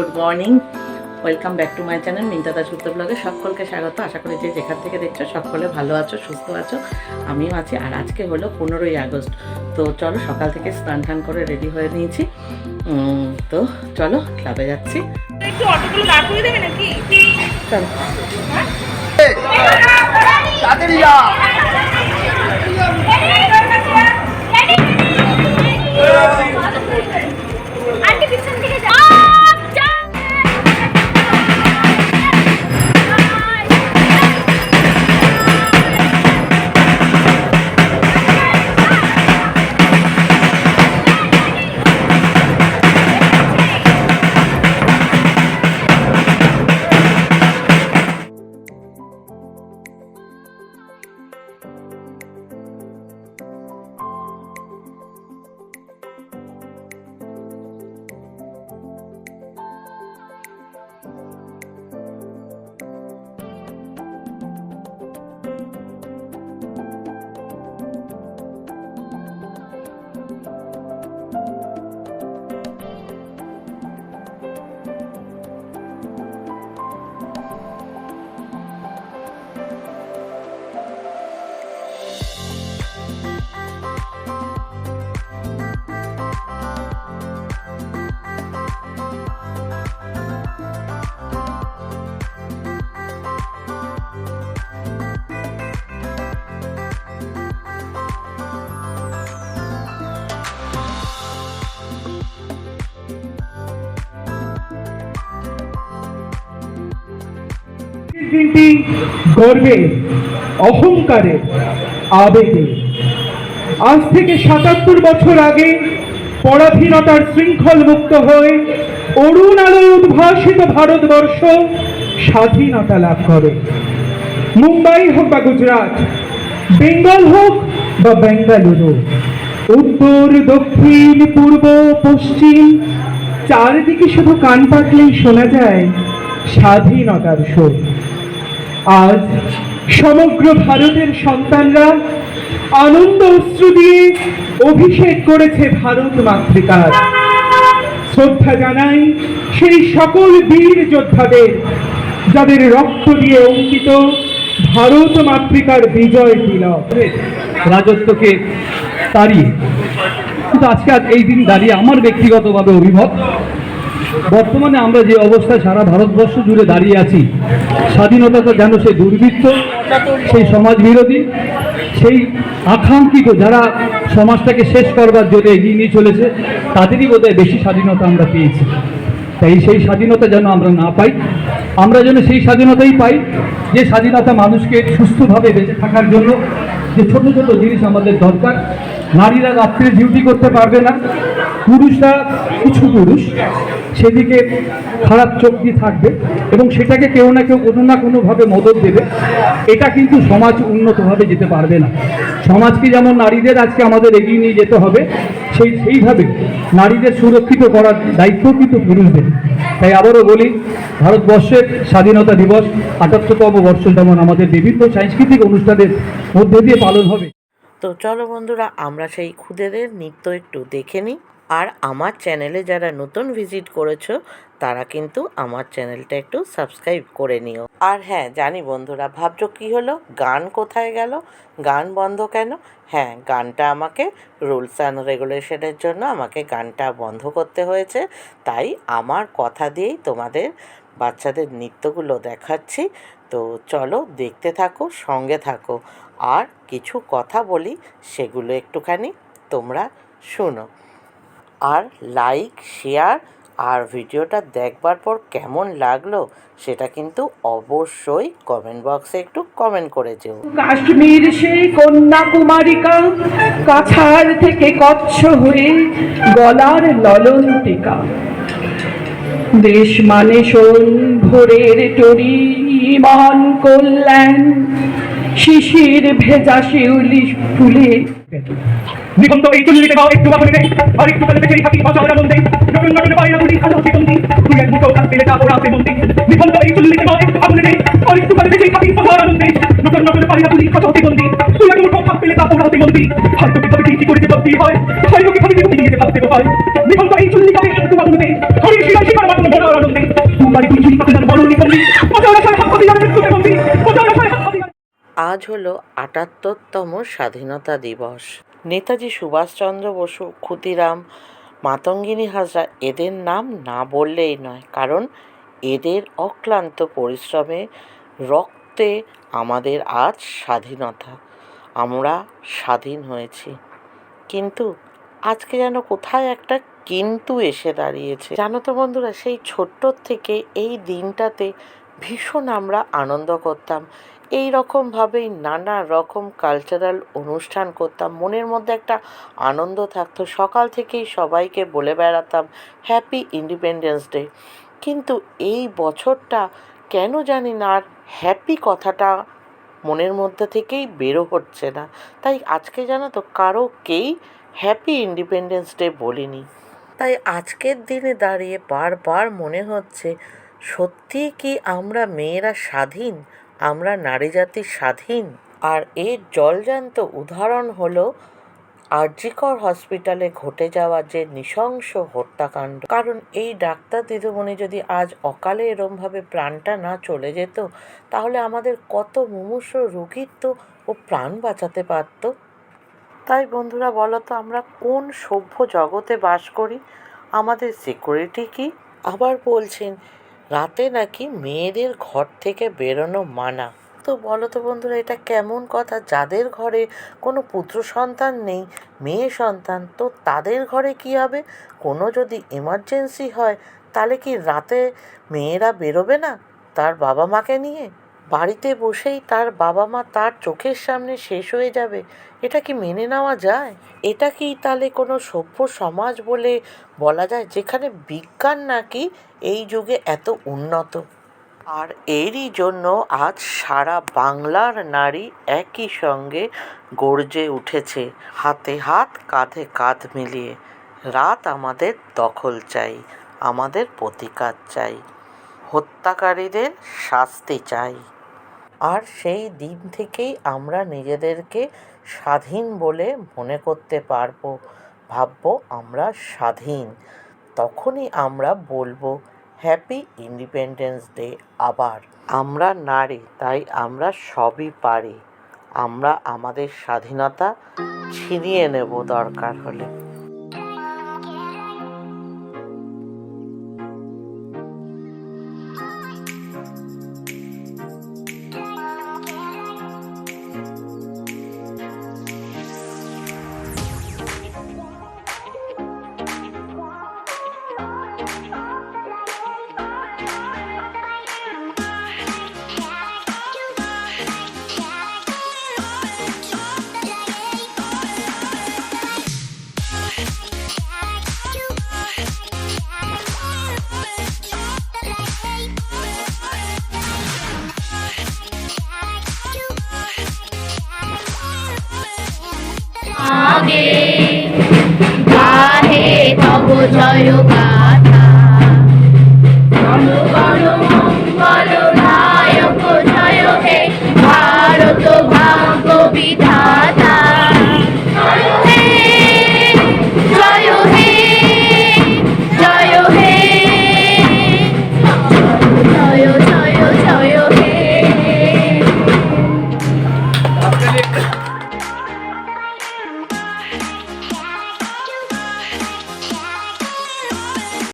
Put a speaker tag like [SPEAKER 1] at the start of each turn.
[SPEAKER 1] Good morning. Welcome back to my channel Minta Das উত্তর ব্লগে সকলকে স্বাগত। আশা করি যে যেখান থেকে দেখছ সকলে ভালো আছো সুস্থ আছো আমিও আছি। আর আজকে হলো পনেরোই আগস্ট। তো চলো সকাল থেকে স্নান টান করে রেডি হয়ে নিয়েছি। তো চলো ক্লাবে যাচ্ছি।
[SPEAKER 2] একটু অটোগুলো দাঁড় করে দেবে নাকি?
[SPEAKER 1] চলো।
[SPEAKER 3] দিনটি গর্বে, অহংকারে, আবেগে। আজ থেকে সাতাত্তর বছর আগে পরাধীনতার শৃঙ্খল মুক্ত হয়ে অরুণ আলোয় উদ্ভাসিত ভারতবর্ষ স্বাধীনতা লাভ করে। মুম্বাই হোক বা গুজরাট, বেঙ্গল হোক বা বেঙ্গালুরু, উত্তর, দক্ষিণ, পূর্ব, পশ্চিম, চারিদিকে শুধু কান পাতলেই শোনা যায় স্বাধীনতার সুর। আজ সমগ্র ভারতের সন্তানরা আনন্দ অশ্রু দিয়ে অভিষেক করেছে ভারত মাতৃকার। শ্রদ্ধা জানাই সেই সকল বীর যোদ্ধাদের, যাদের রক্ত দিয়ে অঙ্কিত ভারত মাতৃকার বিজয় তিলক।
[SPEAKER 4] রাজত্বকে তাড়িয়ে। কিন্তু আজকে আজ এই দিন দাঁড়িয়ে আমার ব্যক্তিগতভাবে অভিমত বর্তমানে আমরা যে অবস্থায় সারা ভারতবর্ষ জুড়ে দাঁড়িয়ে আছি, স্বাধীনতাটা যেন সেই দুর্বৃত্ত, সেই সমাজ বিরোধী সেই আকাঙ্ক্ষিত যারা সমাজটাকে শেষ করবার জন্য এগিয়ে নিয়ে চলেছে, তাদেরই বোধহয় বেশি স্বাধীনতা আমরা পেয়েছি। তাই সেই স্বাধীনতা যেন আমরা না পাই, আমরা যেন সেই স্বাধীনতাই পাই, যে স্বাধীনতা মানুষকে সুস্থভাবে বেঁচে থাকার জন্য যে ছোট ছোট জিনিস আমাদের দরকার নারীরা রাত্রে ডিউটি করতে পারবে না। পুরুষরা কিছু পুরুষ, সেদিকে খারাপ চোখ দিয়ে থাকবে এবং সেটাকে কেউ না কেউ কোনো না কোনোভাবে মদত দেবে। এটা কিন্তু সমাজ উন্নতভাবে যেতে পারবে না। সমাজকে যেমন নারীদের আজকে আমাদের এগিয়ে নিয়ে যেতে হবে, সেই সেইভাবে নারীদের সুরক্ষিত করার দায়িত্ব কিন্তু পুরুষদের। তাই আবারও বলি, ভারতবর্ষের স্বাধীনতা দিবস আটাত্তরতম বর্ষ যেমন আমাদের বিভিন্ন সাংস্কৃতিক অনুষ্ঠানের মধ্যে দিয়ে পালন হবে।
[SPEAKER 1] তো চলো বন্ধুরা, আমরা সেই খুদেদের নৃত্য একটু দেখে নিই। আর আমার চ্যানেলে যারা নতুন ভিজিট করেছ, তারা কিন্তু আমার চ্যানেলটা একটু সাবস্ক্রাইব করে নিও। আর হ্যাঁ জানি বন্ধুরা, ভাবছ কী হলো? গান কোথায় গেল? গান বন্ধ কেন? হ্যাঁ গানটা আমাকে রুলস অ্যান্ড রেগুলেশনের জন্য আমাকে গানটা বন্ধ করতে হয়েছে। তাই আমার কথা দিয়েই তোমাদের বাচ্চাদের নৃত্যগুলো দেখাচ্ছি। তো চলো দেখতে থাকো, সঙ্গে থাকো। আর কিছু কথা বলি, সেগুলো একটুখানি তোমরা শোনো। আর লাইক শেয়ার আর ভিডিওটা দেখবার পর কেমন লাগল, সেটা কিন্তু অবশ্যই কমেন্ট বক্সে একটু কমেন্ট করে যেও।
[SPEAKER 3] কাশ্মীর সেই কন্যাকুমারিকা, কাছাড় থেকে কচ্ছ হয়ে গলার ললন্তিকা। দেশ মানে শোন ভোরের টরি ইমান কল্যাণ। শিশির ভেজা শিউলি ফুলে। নিবন্ধ, এই চুল্লিতে গাও একটু বাবুরে নেই আর একটু কালে বেচারি থাকি ভাষা ওরা বলতে। নতুন নতুন পায়না গুলি খালো দিগন্তি তুই এক মুঠো কাজ পেলে তারপর আসে বন্দি। নিবন্ধ, এই চুল্লিতে গাও একটু বাবুরে নেই আর একটু কালে বেচারি থাকি ভাষা ওরা বলতে। নতুন নতুন পায়না গুলি খালো দিগন্তি তুই পেলে তারপর আসে বন্দি হয়তো কি তবে কি করে যে ভক্তি হয়। হয় লোকে ভাবে যে তুমি নিজে ভাবতে হয় চুল্লিকাকে একটু মাত্র বড় আনন্দে তোমার হাত হাত
[SPEAKER 1] আজ হলো আটাত্তরতম স্বাধীনতা দিবস। নেতাজি সুভাষচন্দ্র বসু, ক্ষুদিরাম, মাতঙ্গিনী হাজরা এদের নাম না বললেই নয়, কারণ এদের অক্লান্ত পরিশ্রমে রক্তে আমাদের আজ স্বাধীনতা। আমরা স্বাধীন হয়েছি। কিন্তু আজকে যেন কোথায় একটা কিন্তু এসে দাঁড়িয়েছে। জানো তো বন্ধুরা, সেই ছোট্টর থেকে এই দিনটাতে ভীষণ আমরা আনন্দ করতাম। এই রকমভাবেই নানা রকম কালচারাল অনুষ্ঠান করতাম। মনের মধ্যে একটা আনন্দ থাকতো। সকাল থেকেই সবাইকে বলে বেড়াতাম হ্যাপি ইন্ডিপেন্ডেন্স ডে কিন্তু এই বছরটা কেন জানি না আর হ্যাপি কথাটা মনের মধ্যে থেকেই বেরো হচ্ছে না। তাই আজকে জানো তো কারোকেই হ্যাপি ইন্ডিপেন্ডেন্স ডে বলিনি। তাই আজকের দিনে দাঁড়িয়ে বারবার মনে হচ্ছে, সত্যি কি আমরা মেয়েরা স্বাধীন? আমরা নারী জাতি স্বাধীন? আর এর জলজান্ত উদাহরণ হলো আরজিকর হসপিটালে ঘটে যাওয়া যে নৃশংস হত্যাকাণ্ড, কারণ এই ডাক্তার দিদিমণি যদি আজ অকালে এরমভাবে প্রাণটা না চলে যেত, তাহলে আমাদের কত মুমূর্ষ রোগীর তো ও প্রাণ বাঁচাতে পারতো? তাই বন্ধুরা বলো তো, আমরা কোন সভ্য জগতে বাস করি? আমাদের সিকিউরিটি কি? আবার বলছেন, রাতে নাকি মেয়েদের ঘর থেকে বেরোনো মানা। তো বলো তো বন্ধুরা, এটা কেমন কথা? যাদের ঘরে কোনো পুত্র সন্তান নেই, মেয়ে সন্তান, তো তাদের ঘরে কি হবে? কোনো যদি এমার্জেন্সি হয়, তাহলে কি রাতে মেয়েরা বেরোবে না তার বাবা মাকে নিয়ে? বাড়িতে বসেই তার বাবা মা তার চোখের সামনে শেষ হয়ে যাবে, এটা কি মেনে নেওয়া যায়? এটা কি তাহলে কোনো সভ্য সমাজ বলে বলা যায়, যেখানে বিজ্ঞান নাকি এই যুগে এত উন্নত? আর এরই জন্য আজ সারা বাংলার নারী একই সঙ্গে গর্জে উঠেছে, হাতে হাত, কাঁধে কাঁধ মিলিয়ে। রাত আমাদের দখল চাই, আমাদের প্রতিকার চাই, হত্যাকারীদের শাস্তি চাই। আর সেই দিন থেকেই আমরা নিজেদেরকে স্বাধীন বলে মনে করতে পারব, ভাববো আমরা স্বাধীন, তখনই আমরা বলব হ্যাপি ইন্ডিপেন্ডেন্স ডে আবার। আমরা নারী, তাই আমরা সবই পারি। আমরা আমাদের স্বাধীনতা ছিনিয়ে নেব দরকার হলে।
[SPEAKER 2] জয়